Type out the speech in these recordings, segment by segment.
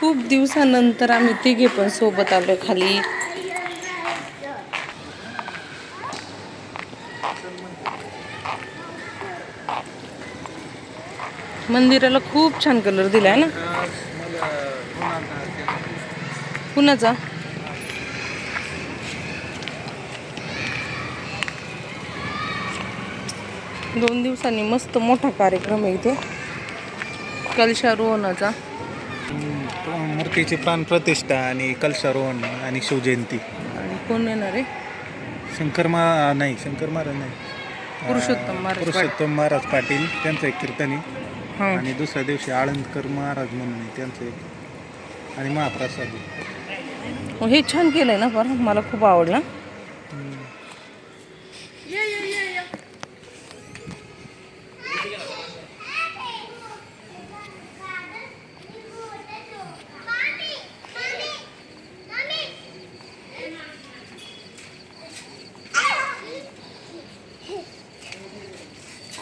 खूप दिवसानंतर आम्ही तिघे पण सोबत आलो खाली. मंदिराला खूप छान कलर दिलाय ना? कुणाचा? दोन दिवसांनी मस्त मोठा कार्यक्रम आहे इथे. कलशारोहणाचा मूर्तीची प्राणप्रतिष्ठा आणि कलशारोहण आणि शिवजयंती. आणि कोण येणार आहे? शंकर मा नाही शंकर महाराज नाही. पुरुषोत्तम महाराज. पुरुषोत्तम महाराज पाटील त्यांचं एक कीर्तन आहे. हां. आणि दुसऱ्या दिवशी आळंदकर महाराज म्हणून आहे त्यांचं एक. आणि महाप्रसाद आहे. मग हे छान केलंय ना बरं. मला खूप आवडलं.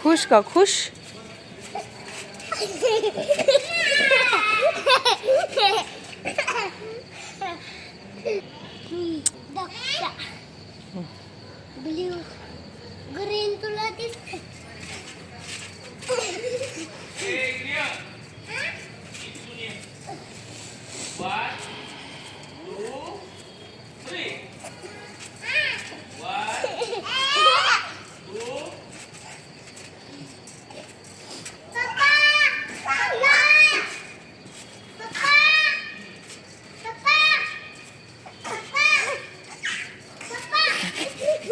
খুশ ক খুশ Blue.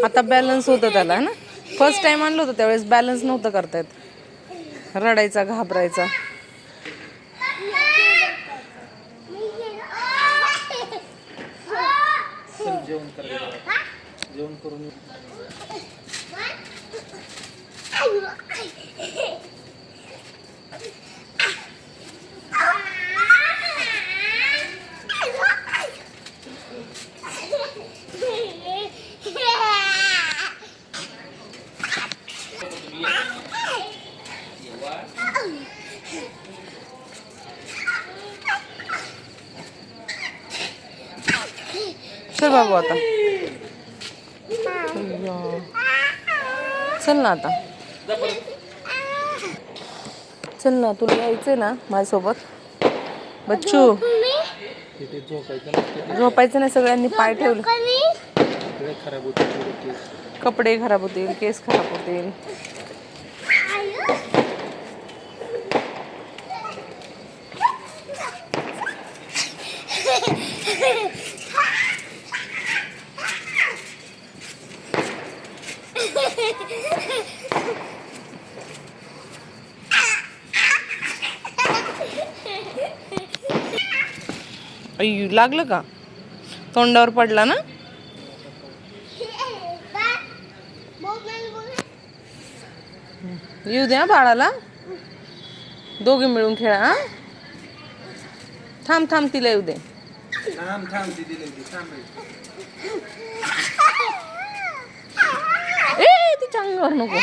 आता बॅलन्स होतं त्याला ना? फर्स्ट टाइम आणलं होतं त्यावेळेस बॅलन्स नव्हतं करता येत. रडायचा घाबरायचा. जेवण करून चल बाबू आता. चल ना आता. चल ना तुला यायचंय ना माझ्यासोबत? बच्चू. झोपायचं नाही सगळ्यांनी पाय ठेवले. कपडे खराब होतील केस खराब होतील. अय्यो लागलं का? तोंडावर पडला ना? येऊ द्या बाळाला. दोघे मिळून खेळा हा. थांब थांब तिला येऊ दे. ए तिच्या अंगावर नको.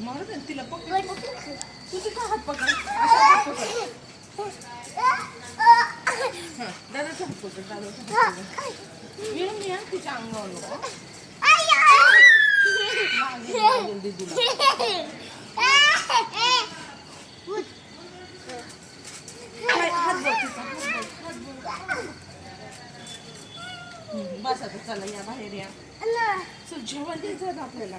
मारू दे तिला पकड तू तिचा हात पकड असा हात पकड दादाचा हात पकड दादाचा हात पकड या तिच्या अंगावर नको दीदीला. हाय, हात बघ तिचा, हात बघ, हात बघ. हम्म, बस आता चला या बाहेर या चल जेवण द्यायचं आहे आपल्याला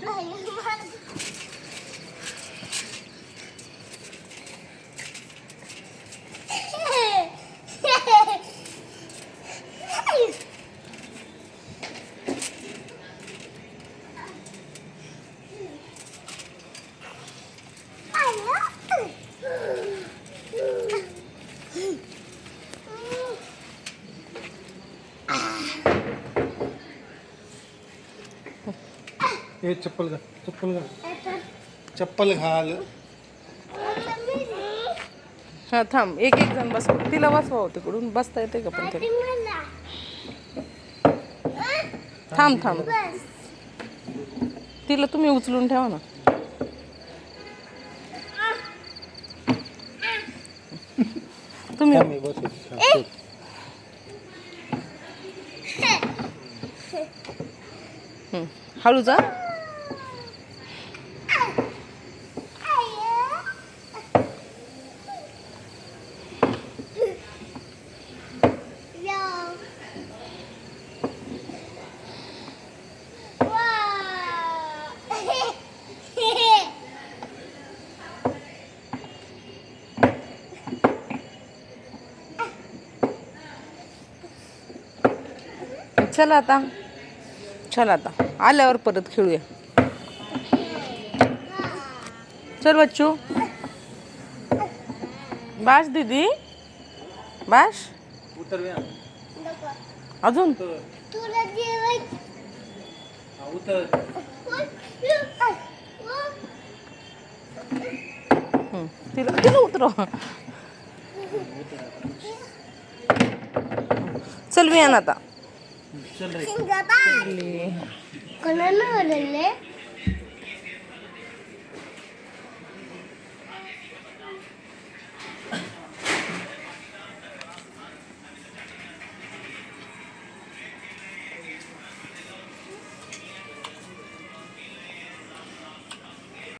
那我们就 हे चप्पल घाल चप्पल घाल. चप्पल घाल. हा थांब एक एक जण बसव तिला बसवा हो तिकडून. बसता येते का पण तरी थांब थांब. तिला तुम्ही उचलून ठेवा ना. तुम्ही. हं. हळू जा. चला आता. चल आता. आल्यावर परत खेळूया. चल बच्चू. बाश दीदी. बाश उतर बे. अजून तुला. तिला तिला उतरव. चल वियान आता. சொல்றேன்.